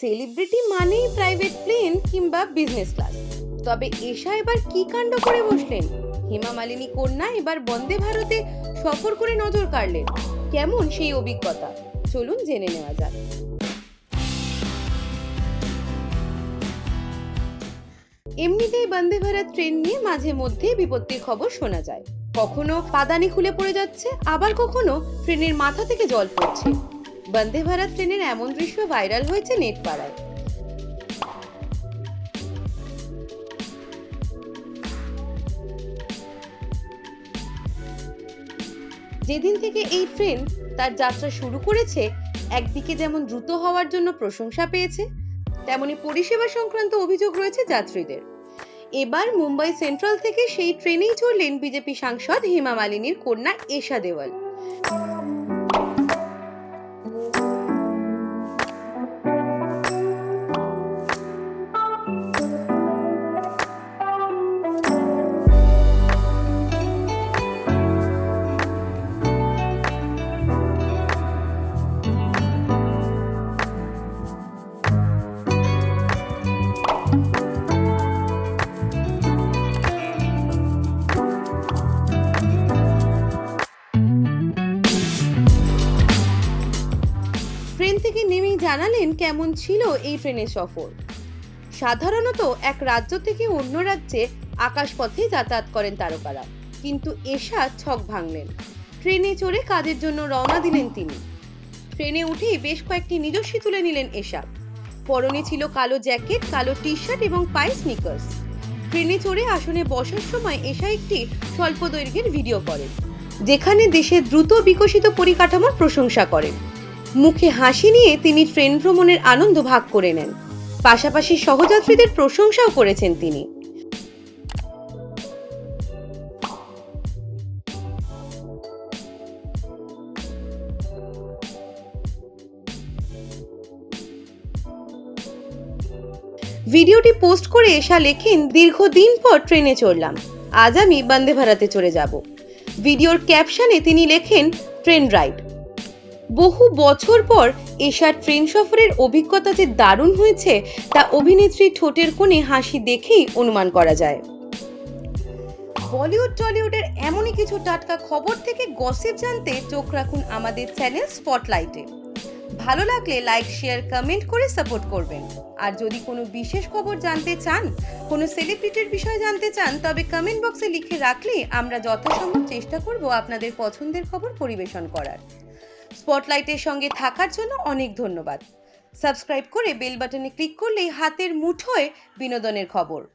Celebrity মানেই private plane কিংবা business class তবে এশা এবার কি কাণ্ড করে বসলেন? হেমা মালিনী কন্যা এবার বন্দে ভারতে সফর করে নজর কাড়লেন। কেমন সেই অভিজ্ঞতা? চলুন জেনে নেওয়া যাক। এমনিতেই বন্দে ভারত ট্রেন নিয়ে মাঝে মধ্যে বিপত্তির খবর শোনা যায়। কখনো পাদানি খুলে পড়ে যাচ্ছে, আবার কখনো ট্রেনের মাথা থেকে জল পড়ছে। বন্দে ভারত ট্রেনের এমন দৃশ্য ভাইরাল হয়েছে নেট পাড়ায় যেদিন থেকে এই ট্রেন তার যাত্রা শুরু করেছে, একদিকে যেমন দ্রুত হওয়ার জন্য প্রশংসা পেয়েছে, তেমনি পরিষেবা সংক্রান্ত অভিযোগ রয়েছে যাত্রীদের। এবার মুম্বাই সেন্ট্রাল থেকে সেই ট্রেনেই চড়লেন বিজেপি সাংসদ হেমা মালিনীর কন্যা এশা দেওয়াল। ট্রেন থেকে নেমেই জানালেন কেমন ছিল এই ট্রেনের সফর। সাধারণত এক রাজ্য থেকে অন্য রাজ্যে আকাশপথে যাতায়াত করেন তারকারা, কিন্তু এশা ছক ভাঙলেন। ট্রেনে চড়ে কাজের জন্য রওনা দিলেন তিনি। ট্রেনে উঠেই বেশ কয়েকটি নিজস্বী তুলে নিলেন এশা পরনে ছিল কালো জ্যাকেট, কালো টি শার্ট এবং পায়ে স্নিকার্স ট্রেনে চড়ে আসনে বসার সময় এশা একটি স্বল্প দৈর্ঘ্যের ভিডিও করেন, যেখানে দেশের দ্রুত বিকশিত পরিকাঠামোর প্রশংসা করেন। মুখে হাসি নিয়ে তিনি ট্রেন ভ্রমণের আনন্দ ভাগ করে নেন। পাশাপাশি সহযাত্রীদের প্রশংসাও করেছেন তিনি। ভিডিওটি পোস্ট করে এশা লেখেন, দীর্ঘদিন পর ট্রেনে চড়লাম, আজ আমি বন্দে ভারতে চড়ে যাব। ভিডিওর ক্যাপশনে তিনি লেখেন, ট্রেন রাইড। বহু বছর পর এশার ট্রেন সফরের অভিজ্ঞতা যে দারুণ হয়েছে, তা অভিনেত্রী ঠোঁটের কোণে হাসি দেখেই অনুমান করা যায়। বলিউড, টলিউডের এমনই কিছু টাটকা খবর থেকে গসিপ জানতে চোখ রাখুন আমাদের চ্যানেল স্পটলাইটে ভালো লাগলে লাইক শেয়ার কমেন্ট করে সাপোর্ট করবেন। আর যদি কোনো বিশেষ খবর জানতে চান, কোনো সেলিব্রিটির বিষয়ে জানতে চান, তবে কমেন্ট বক্সে লিখে রাখলে আমরা যথাসম্ভব চেষ্টা করব আপনাদের পছন্দের খবর পরিবেশন করার। স্পটলাইটের সঙ্গে থাকার জন্য অনেক ধন্যবাদ। সাবস্ক্রাইব করে বেল বাটনে ক্লিক করলেই হাতের মুঠোয় বিনোদনের খবর।